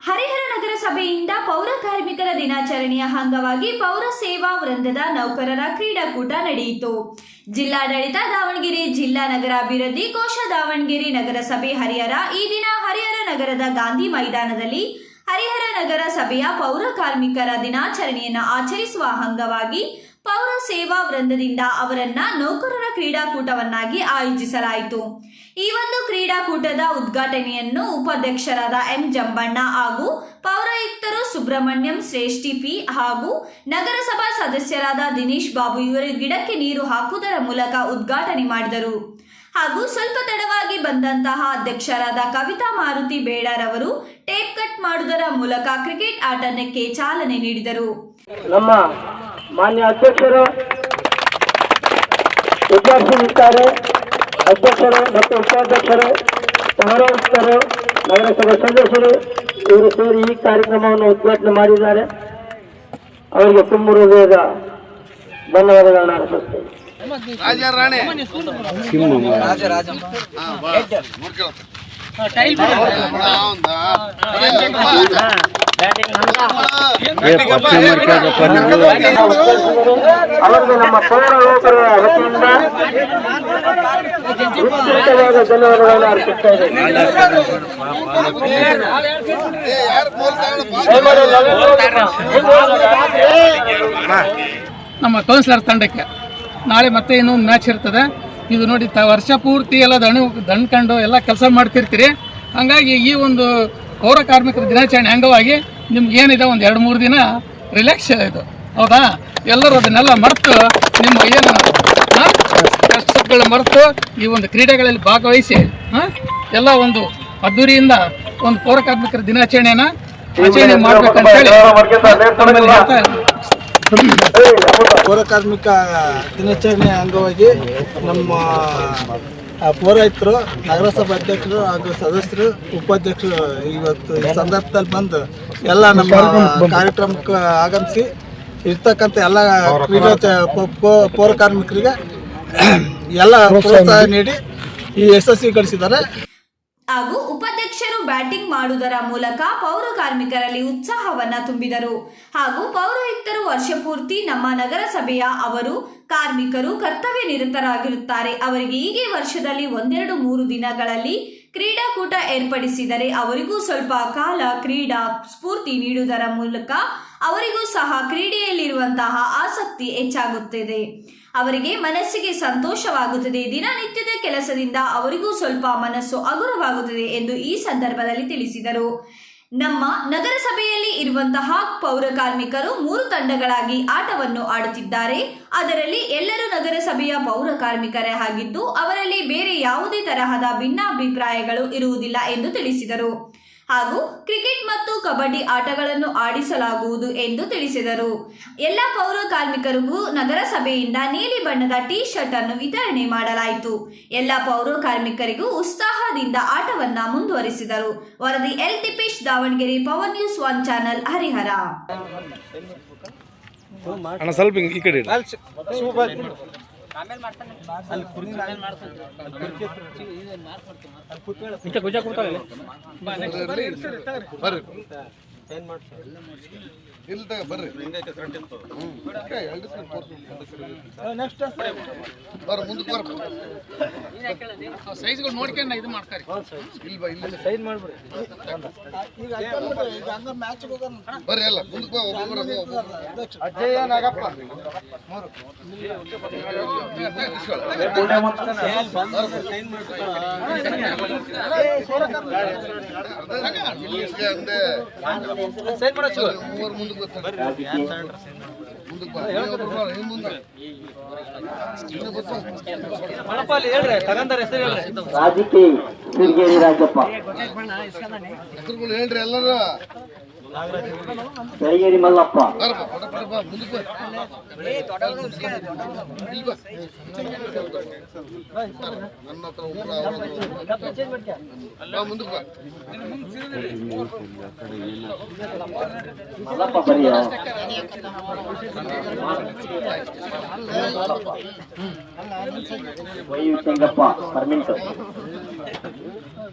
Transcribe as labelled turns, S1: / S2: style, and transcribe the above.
S1: ಹರಿಹರ ನಗರಸಭೆಯಿಂದ ಪೌರ ಕಾರ್ಮಿಕರ ದಿನಾಚರಣೆಯ ಅಂಗವಾಗಿ ಪೌರ ಸೇವಾ ವೃಂದದ ನೌಕರರ ಕ್ರೀಡಾಕೂಟ ನಡೆಯಿತು. ಜಿಲ್ಲಾಡಳಿತ ದಾವಣಗೆರೆ ಜಿಲ್ಲಾ ನಗರಾಭಿವೃದ್ಧಿ ಕೋಶ ದಾವಣಗೆರೆ ನಗರಸಭೆ ಹರಿಹರ, ಈ ದಿನ ಹರಿಹರ ನಗರದ ಗಾಂಧಿ ಮೈದಾನದಲ್ಲಿ ಹರಿಹರ ನಗರ ಸಭೆಯ ಪೌರ ಕಾರ್ಮಿಕರ ದಿನಾಚರಣೆಯನ್ನು ಆಚರಿಸುವ ಅಂಗವಾಗಿ ಪೌರ ಸೇವಾ ವೃಂದದಿಂದ ಅವರನ್ನ ನೌಕರರ ಕ್ರೀಡಾಕೂಟವನ್ನಾಗಿ ಆಯೋಜಿಸಲಾಯಿತು. ಈ ಒಂದು ಕ್ರೀಡಾಕೂಟದ ಉದ್ಘಾಟನೆಯನ್ನು ಉಪಾಧ್ಯಕ್ಷರಾದ ಎಂ ಜಂಬಣ್ಣ ಹಾಗೂ ಪೌರಾಯುಕ್ತರು ಸುಬ್ರಹ್ಮಣ್ಯಂ ಶ್ರೇಷ್ಠಿ ಪಿ ಹಾಗೂ ನಗರಸಭಾ ಸದಸ್ಯರಾದ ದಿನೇಶ್ ಬಾಬು ಇವರು ಗಿಡಕ್ಕೆ ನೀರು ಹಾಕುವುದರ ಮೂಲಕ ಉದ್ಘಾಟನೆ ಮಾಡಿದರು. ಹಾಗೂ ಸ್ವಲ್ಪ ತಡವಾಗಿ ಬಂದಂತಹ ಅಧ್ಯಕ್ಷರಾದ ಕವಿತಾ ಮಾರುತಿ ಬೇಡರವರು ಟೇಪ್ ಕಟ್ ಮಾಡುವುದರ ಮೂಲಕ ಕ್ರಿಕೆಟ್ ಆಟನಕ್ಕೆ ಚಾಲನೆ ನೀಡಿದರು.
S2: ನಮ್ಮ ಮಾನ್ಯ ಅಧ್ಯಕ್ಷರು ವಿದ್ಯಾರ್ಥಿಗಳಿದ್ದಾರೆ ಅಧ್ಯಕ್ಷರು ಮತ್ತು ಉಪಾಧ್ಯಕ್ಷರು ಪೌರಾಯುಕ್ತರು ನಗರಸಭೆ ಸದಸ್ಯರು ಇವರು ಸೇರಿ ಈ ಕಾರ್ಯಕ್ರಮವನ್ನು ಉದ್ಘಾಟನೆ ಮಾಡಿದ್ದಾರೆ. ಅವರಿಗೆ ತುಂಬ ಹೃದಯದ ಧನ್ಯವಾದಗಳನ್ನು ಅರ್ಪಿಸ್ತೇನೆ ಅವರಿಗೆ ನಮ್ಮ ಸೌರ ಲೋಕರ ವತಿಯಿಂದ ವಿಸ್ತೃತವಾದ ಧನ್ಯವಾದಗಳನ್ನು ಅರ್ಪಿಸ್ತಾ ಇದೆ
S3: ನಮ್ಮ ಕೌನ್ಸಿಲರ್ ತಂಡಕ್ಕೆ ನಾಳೆ ಮತ್ತೆ ಇನ್ನೊಂದು ಮ್ಯಾಚ್ ಇರ್ತದೆ. ಇದು ನೋಡಿ ತ ವರ್ಷ ಪೂರ್ತಿ ಎಲ್ಲ ದಣು ದಣ್ಕೊಂಡು ಎಲ್ಲ ಕೆಲಸ ಮಾಡ್ತಿರ್ತೀರಿ. ಹಾಗಾಗಿ ಈ ಒಂದು ಪೌರ ಕಾರ್ಮಿಕರ ದಿನಾಚರಣೆ ಅಂಗವಾಗಿ ನಿಮ್ಗೆ ಏನಿದೆ ಒಂದು ಎರಡು ಮೂರು ದಿನ ರಿಲ್ಯಾಕ್ಸ್ ಇದು. ಹೌದಾ? ಎಲ್ಲರೂ ಅದನ್ನೆಲ್ಲ ಮರೆತು ನಿಮ್ಮ ಏನು ಕಷ್ಟಗಳ ಮರೆತು ಈ ಒಂದು ಕ್ರೀಡೆಗಳಲ್ಲಿ ಭಾಗವಹಿಸಿ ಎಲ್ಲ ಒಂದು ಅದ್ದೂರಿಯಿಂದ ಒಂದು ಪೌರ ಕಾರ್ಮಿಕರ ದಿನಾಚರಣೆಯನ್ನು ಆಚರಣೆ ಮಾಡ್ಬೇಕಂತೇಳಿ
S4: ಪೌರ ಕಾರ್ಮಿಕ ದಿನಾಚರಣೆ ಅಂಗವಾಗಿ ನಮ್ಮ ಆ, ಪೌರಾಯುಕ್ತರು ನಗರಸಭಾ ಅಧ್ಯಕ್ಷರು ಹಾಗೂ ಸದಸ್ಯರು ಉಪಾಧ್ಯಕ್ಷರು ಇವತ್ತು ಈ ಸಂದರ್ಭದಲ್ಲಿ ಬಂದು ಎಲ್ಲ ನಮ್ಮ ಕಾರ್ಯಕ್ರಮಕ್ಕೆ ಆಗಮಿಸಿ ಇರ್ತಕ್ಕಂಥ ಎಲ್ಲ ಕ್ರೀಡಾ ಪೌರ ಕಾರ್ಮಿಕರಿಗೆ ಎಲ್ಲ ಪ್ರೋತ್ಸಾಹ ನೀಡಿ ಈ ಯಶಸ್ವಿಗೊಳಿಸಿದ್ದಾರೆ
S1: ಹಾಗೂ ಉಪಾಧ್ಯಕ್ಷರು ಬ್ಯಾಟಿಂಗ್ ಮಾಡುವುದರ ಮೂಲಕ ಪೌರ ಕಾರ್ಮಿಕರಲ್ಲಿ ಉತ್ಸಾಹವನ್ನ ತುಂಬಿದರು. ಹಾಗೂ ಪೌರಾಯುಕ್ತರು ವರ್ಷಪೂರ್ತಿ ನಮ್ಮ ನಗರಸಭೆಯ ಅವರು ಕಾರ್ಮಿಕರು ಕರ್ತವ್ಯ ನಿರತರಾಗಿರುತ್ತಾರೆ. ಅವರಿಗೆ ಹೀಗೆ ವರ್ಷದಲ್ಲಿ ಒಂದೆರಡು ಮೂರು ದಿನಗಳಲ್ಲಿ ಕ್ರೀಡಾಕೂಟ ಏರ್ಪಡಿಸಿದರೆ ಅವರಿಗೂ ಸ್ವಲ್ಪ ಕಾಲ ಕ್ರೀಡಾ ಸ್ಫೂರ್ತಿ ನೀಡುವುದರ ಮೂಲಕ ಅವರಿಗೂ ಸಹ ಕ್ರೀಡೆಯಲ್ಲಿರುವಂತಹ ಆಸಕ್ತಿ ಹೆಚ್ಚಾಗುತ್ತದೆ. ಅವರಿಗೆ ಮನಸ್ಸಿಗೆ ಸಂತೋಷವಾಗುತ್ತದೆ. ದಿನನಿತ್ಯದ ಕೆಲಸದಿಂದ ಅವರಿಗೂ ಸ್ವಲ್ಪ ಮನಸ್ಸು ಹಗುರವಾಗುತ್ತದೆ ಎಂದು ಈ ಸಂದರ್ಭದಲ್ಲಿ ತಿಳಿಸಿದರು. ನಮ್ಮ ನಗರಸಭೆಯಲ್ಲಿ ಇರುವಂತಹ ಪೌರ ಕಾರ್ಮಿಕರು ಮೂರು ತಂಡಗಳಾಗಿ ಆಟವನ್ನು ಆಡುತ್ತಿದ್ದಾರೆ. ಅದರಲ್ಲಿ ಎಲ್ಲರೂ ನಗರಸಭೆಯ ಪೌರ ಕಾರ್ಮಿಕರೇ ಆಗಿದ್ದು, ಅವರಲ್ಲಿ ಬೇರೆ ಯಾವುದೇ ತರಹದ ಭಿನ್ನಾಭಿಪ್ರಾಯಗಳು ಇರುವುದಿಲ್ಲ ಎಂದು ತಿಳಿಸಿದರು. ಹಾಗೂ ಕ್ರಿಕೆಟ್ ಮತ್ತು ಕಬಡ್ಡಿ ಆಟಗಳನ್ನು ಆಡಿಸಲಾಗುವುದು ಎಂದು ತಿಳಿಸಿದರು. ಎಲ್ಲ ಪೌರ ಕಾರ್ಮಿಕರಿಗೂ ನಗರಸಭೆಯಿಂದ ನೀಲಿ ಬಣ್ಣದ ಟೀ ಶರ್ಟ್ ಅನ್ನು ವಿತರಣೆ ಮಾಡಲಾಯಿತು. ಎಲ್ಲ ಪೌರ ಕಾರ್ಮಿಕರಿಗೂ ಉತ್ಸಾಹದಿಂದ ಆಟವನ್ನ ಮುಂದುವರಿಸಿದರು. ವರದಿ L. Thipesh Davanagere power news one channel Harihara.
S5: ಸ್ವಲ್ಪ ಈ ಕಡೆ ಆಮೇಲೆ ಇಡು. ಮಾಡ್ಸಿ? ಇಲ್ಲ ತಗ ಬರ್ರಿ ಮುಂದಕ್ಕೆ ಬರ್ರಿ
S3: ಸೈಜ್ಗಳು ನೋಡ್ಕೊಂಡು ಇದು ಮಾಡ್ತಾರೆ
S5: ಇಲ್ಲಿ ಬಾ ಇಲ್ಲಿ ಸೈನ್ ಮಾಡ್ಬಿಡಿ. ಬರ್ರಿ ಎಲ್ಲ ಮುಂದಕ್ಕೆ ಬಾ ಒಬ್ಬೊಬ್ಬರು ಒಬ್ಬೊಬ್ಬರು. ಅಜ್ಜಯ್ಯ ನಾಗಪ್ಪ ಮೂರು. ಅಂದೆ ಮೂವರು ಮುಂದಕ್ಕೆ ಬರ್ತಾರೆ ಮುಂದಕ್ಕೆ ಬಾ ನೀವೊಬ್ರು ಬಾ, ನೀವ್ ಮುಂದೆ ಇನ್ನು ಬರ್ತಾ
S2: ರಾಜಕೀಯ ಸಿರಿಗೇರಿ ರಾಜಪ್ಪ
S5: ಹೆಸರುಗಳು ಹೇಳ್ರಿ ಎಲ್ಲರೂ.
S2: ಬೆಳಗೇರಿ ಮಲ್ಲಪ್ಪ. ಮಲ್ಲಪ್ಪ ವೈ ಪರ್ಮಿಂಟ್